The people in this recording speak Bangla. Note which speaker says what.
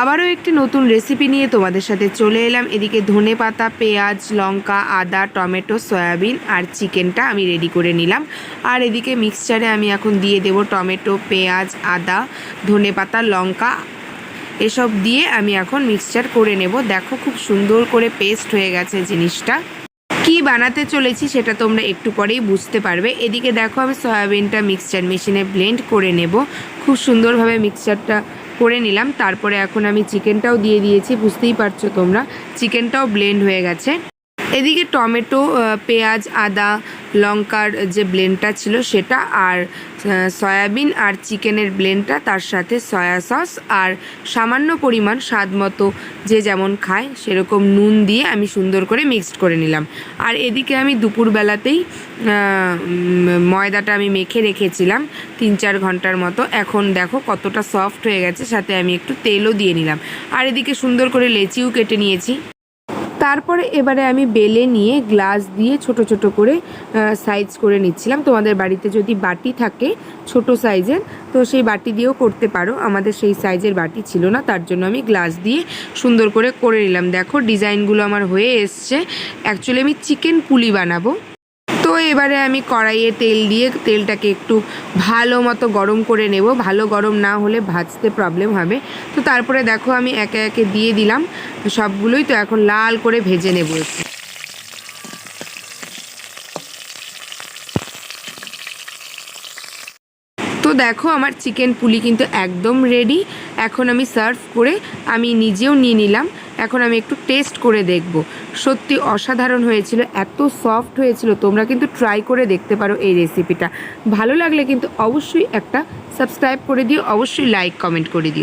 Speaker 1: আবারও একটি নতুন রেসিপি নিয়ে তোমাদের সাথে চলে এলাম। এদিকে ধনে পাতা, পেঁয়াজ, লঙ্কা, আদা, টমেটো, সয়াবিন আর চিকেনটা আমি রেডি করে নিলাম। আর এদিকে মিক্সচারে আমি এখন দিয়ে দেব টমেটো, পেঁয়াজ, আদা, ধনে পাতা, লঙ্কা। এসব দিয়ে আমি এখন মিক্সচার করে নেব। দেখো খুব সুন্দর করে পেস্ট হয়ে গেছে জিনিসটা। কি বানাতে চলেছি সেটা তোমরা একটু পরেই বুঝতে পারবে। এদিকে দেখো আমি সয়াবিনটা মিক্সচার মেশিনে ব্লেন্ড করে নেব। খুব সুন্দরভাবে মিক্সচারটা করে নিলাম। তারপরে এখন আমি চিকেনটাও দিয়ে দিয়েছি, বুঝতেই পারছ তোমরা। চিকেনটাও ব্লেন্ড হয়ে গেছে। এদিকে টমেটো পেঁয়াজ, আদা, লঙ্কার যে ব্লেন্ডটা ছিল সেটা আর সয়াবিন আর চিকেনের ব্লেন্ডটা তার সাথে সয়া সস আর সামান্য পরিমাণ স্বাদ মতো যে যেমন খায় সেরকম নুন দিয়ে আমি সুন্দর করে মিক্সড করে নিলাম। আর এদিকে আমি দুপুরবেলাতেই ময়দাটা আমি মেখে রেখেছিলাম তিন চার ঘণ্টার মতো। এখন দেখো কতটা সফট হয়ে গেছে, সাথে আমি একটু তেলও দিয়ে নিলাম। আর এদিকে সুন্দর করে লেচিও কেটে নিয়েছি। তারপরে এবারে আমি বেলে নিয়ে গ্লাস দিয়ে ছোট ছোট করে সাইজ করে নিচ্ছিলাম। তোমাদের বাড়িতে যদি বাটি থাকে, ছোট সাইজের তো সেই বাটি দিয়েও করতে পারো। আমাদের সেই সাইজের বাটি ছিল না, তার জন্য আমি গ্লাস দিয়ে সুন্দর করে করে নিলাম। দেখো ডিজাইনগুলো আমার হয়ে এসছে। অ্যাকচুয়ালি আমি চিকেন পুলি বানাবো। তো এবারে আমি কড়াইয়ে তেল দিয়ে তেলটাকে একটু ভালো মতো গরম করে নেব। ভালো গরম না হলে ভাজতে প্রবলেম হবে। তো তারপরে দেখো আমি একে একে দিয়ে দিলাম। সবগুলোই তো এখন লাল করে ভেজে নেব একটু। তো দেখো আমার চিকেন পুলি কিন্তু একদম রেডি এখন আমি সার্ভ করে আমি নিজেও নিয়ে নিলাম। এখন আমি একটু টেস্ট করে দেখব। সত্যি অসাধারণ হয়েছিল, এত সফট হয়েছিল। তোমরা কিন্তু ট্রাই করে দেখতে পারো এই রেসিপিটা ভালো লাগলে কিন্তু অবশ্যই একটা সাবস্ক্রাইব করে দিও, অবশ্যই লাইক কমেন্ট করে দিও।